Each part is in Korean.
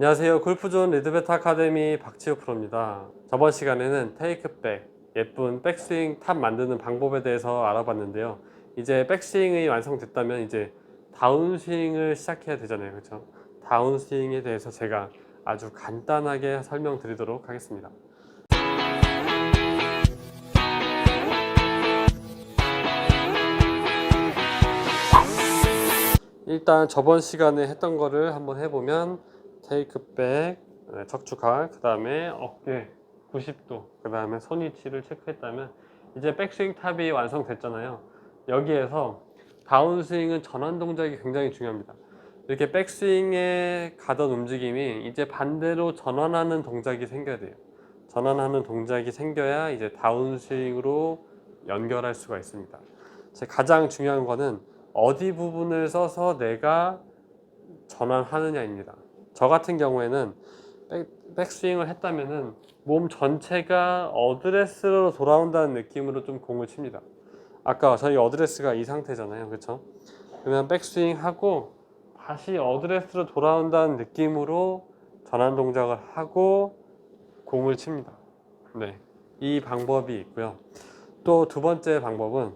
안녕하세요. 골프존 리드베타 아카데미 박지호 프로입니다. 저번 시간에는 테이크백, 예쁜 백스윙 탑 만드는 방법에 대해서 알아봤는데요. 이제 백스윙이 완성됐다면 이제 다운스윙을 시작해야 되잖아요. 그렇죠? 다운스윙에 대해서 제가 아주 간단하게 설명드리도록 하겠습니다. 일단 저번 시간에 했던 거를 한번 해보면 테이크백, 네, 척추각, 그 다음에 어깨 90도, 그 다음에 손 위치를 체크했다면 이제 백스윙 탑이 완성됐잖아요. 여기에서 다운스윙은 전환 동작이 굉장히 중요합니다. 이렇게 백스윙에 가던 움직임이 이제 반대로 전환하는 동작이 생겨야 돼요. 전환하는 동작이 생겨야 이제 다운스윙으로 연결할 수가 있습니다. 제 가장 중요한 거는 어디 부분을 써서 내가 전환하느냐입니다. 저 같은 경우에는 백, 백스윙을 했다면은 몸 전체가 어드레스로 돌아온다는 느낌으로 좀 공을 칩니다. 아까 저희 어드레스가 이 상태잖아요. 그렇죠? 그러면 백스윙 하고 다시 어드레스로 돌아온다는 느낌으로 전환 동작을 하고 공을 칩니다. 네. 이 방법이 있고요. 또 두 번째 방법은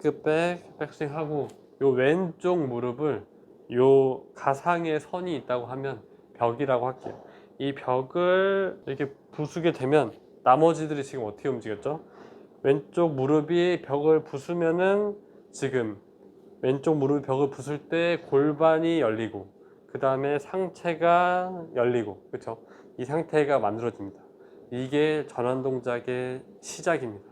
테이크백, 백스윙 하고 요 왼쪽 무릎을 요 가상의 선이 있다고 하면 벽이라고 할게요. 이 벽을 이렇게 부수게 되면 나머지들이 지금 어떻게 움직였죠? 왼쪽 무릎이 벽을 부수면은 지금 왼쪽 무릎 벽을 부술 때 골반이 열리고 그 다음에 상체가 열리고 그렇죠? 이 상태가 만들어집니다. 이게 전환 동작의 시작입니다.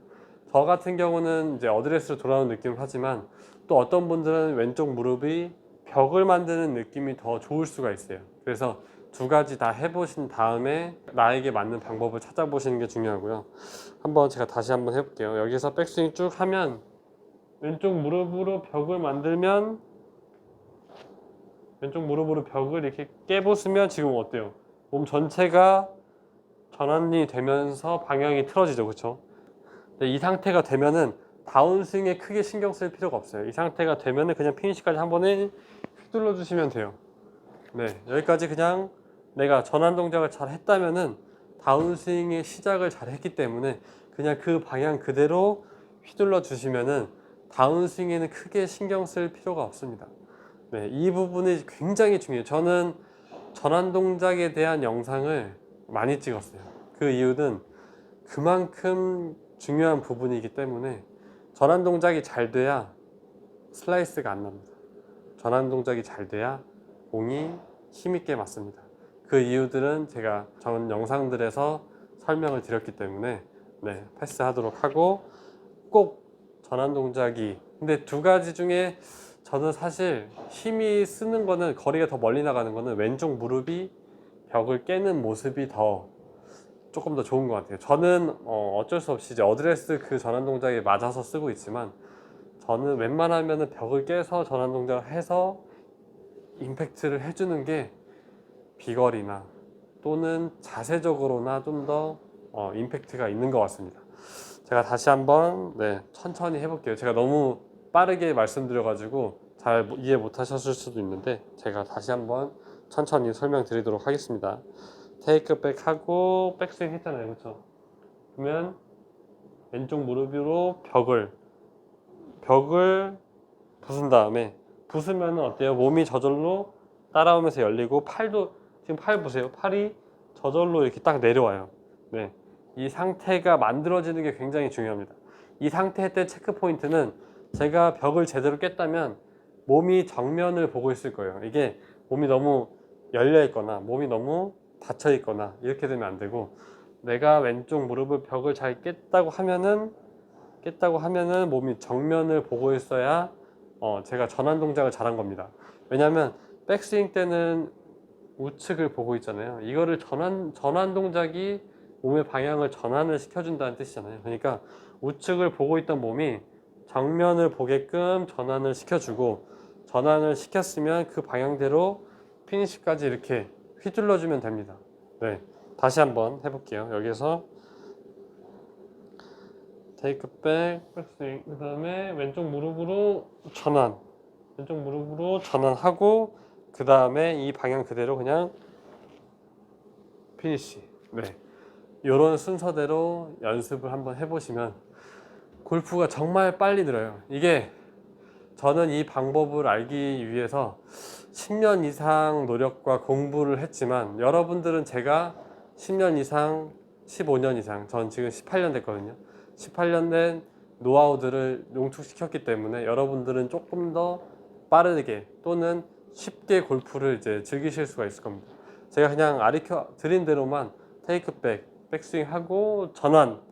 저 같은 경우는 이제 어드레스로 돌아오는 느낌을 하지만 또 어떤 분들은 왼쪽 무릎이 벽을 만드는 느낌이 더 좋을 수가 있어요. 그래서 두 가지 다 해보신 다음에 나에게 맞는 방법을 찾아보시는 게 중요하고요. 한번 제가 다시 한번 해볼게요. 여기서 백스윙 쭉 하면 왼쪽 무릎으로 벽을 만들면 왼쪽 무릎으로 벽을 이렇게 깨부수면 지금 어때요? 몸 전체가 전환이 되면서 방향이 틀어지죠, 그렇죠? 이 상태가 되면은 다운스윙에 크게 신경 쓸 필요가 없어요. 이 상태가 되면은 그냥 피니시까지 한 번에 휘둘러 주시면 돼요. 네, 여기까지 그냥 내가 전환 동작을 잘 했다면은 다운스윙의 시작을 잘 했기 때문에 그냥 그 방향 그대로 휘둘러 주시면은 다운스윙에는 크게 신경 쓸 필요가 없습니다. 네, 이 부분이 굉장히 중요해요. 저는 전환 동작에 대한 영상을 많이 찍었어요. 그 이유는 그만큼 중요한 부분이기 때문에 전환 동작이 잘 돼야 슬라이스가 안 납니다. 전환 동작이 잘 돼야 공이 힘있게 맞습니다. 그 이유들은 제가 전 영상들에서 설명을 드렸기 때문에 네, 패스하도록 하고 꼭 전환 동작이 근데 두 가지 중에 저는 사실 힘이 쓰는 거는 거리가 더 멀리 나가는 거는 왼쪽 무릎이 벽을 깨는 모습이 더 조금 더 좋은 것 같아요. 저는 어, 어쩔 수 없이 이제 어드레스 그 전환 동작에 맞아서 쓰고 있지만 저는 웬만하면 벽을 깨서 전환 동작을 해서 임팩트를 해주는 게 비거리나 또는 자세적으로나 좀더 어, 임팩트가 있는 것 같습니다. 제가 다시 한번 네, 천천히 해볼게요. 제가 너무 빠르게 말씀드려가지고 잘 이해 못하셨을 수도 있는데 제가 다시 한번 천천히 설명드리도록 하겠습니다. 테이크백 하고 백스윙 했잖아요. 그렇죠? 그러면 왼쪽 무릎으로 벽을 벽을 부순 다음에 부수면 어때요? 몸이 저절로 따라오면서 열리고 팔도 지금 팔 보세요. 팔이 저절로 이렇게 딱 내려와요. 네. 이 상태가 만들어지는 게 굉장히 중요합니다. 이 상태 때 체크 포인트는 제가 벽을 제대로 깼다면 몸이 정면을 보고 있을 거예요. 이게 몸이 너무 열려 있거나 몸이 너무 닫혀 있거나 이렇게 되면 안 되고 내가 왼쪽 무릎을 벽을 잘 깼다고 하면은 깼다고 하면은 몸이 정면을 보고 있어야 어 제가 전환 동작을 잘한 겁니다. 왜냐하면 백스윙 때는 우측을 보고 있잖아요. 이거를 전환 전환 동작이 몸의 방향을 전환을 시켜준다는 뜻이잖아요. 그러니까 우측을 보고 있던 몸이 정면을 보게끔 전환을 시켜주고 전환을 시켰으면 그 방향대로 피니시까지 이렇게 휘둘러 주면 됩니다. 네, 다시 한번 해볼게요. 여기서 테이크 백, 백스윙 그 다음에 왼쪽 무릎으로 전환 왼쪽 무릎으로 전환하고 그 다음에 이 방향 그대로 그냥 피니시. 네. 이런 순서대로 연습을 한번 해보시면 골프가 정말 빨리 늘어요. 이게 저는 이 방법을 알기 위해서 10년 이상 노력과 공부를 했지만 여러분들은 제가 10년 이상, 15년 이상, 전 지금 18년 됐거든요. 18년 된 노하우들을 농축시켰기 때문에 여러분들은 조금 더 빠르게 또는 쉽게 골프를 이제 즐기실 수가 있을 겁니다. 제가 그냥 아리켜 드린 대로만 테이크백, 백스윙 하고 전환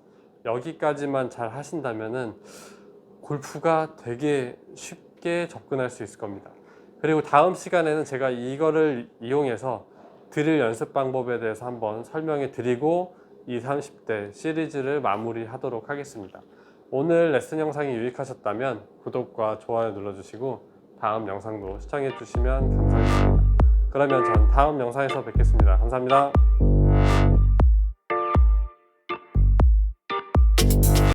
여기까지만 잘 하신다면은 골프가 되게 쉽게 접근할 수 있을 겁니다. 그리고 다음 시간에는 제가 이거를 이용해서 드릴 연습 방법에 대해서 한번 설명해 드리고 20, 30대 시리즈를 마무리하도록 하겠습니다. 오늘 레슨 영상이 유익하셨다면 구독과 좋아요 눌러주시고 다음 영상도 시청해 주시면 감사하겠습니다. 그러면 전 다음 영상에서 뵙겠습니다. 감사합니다.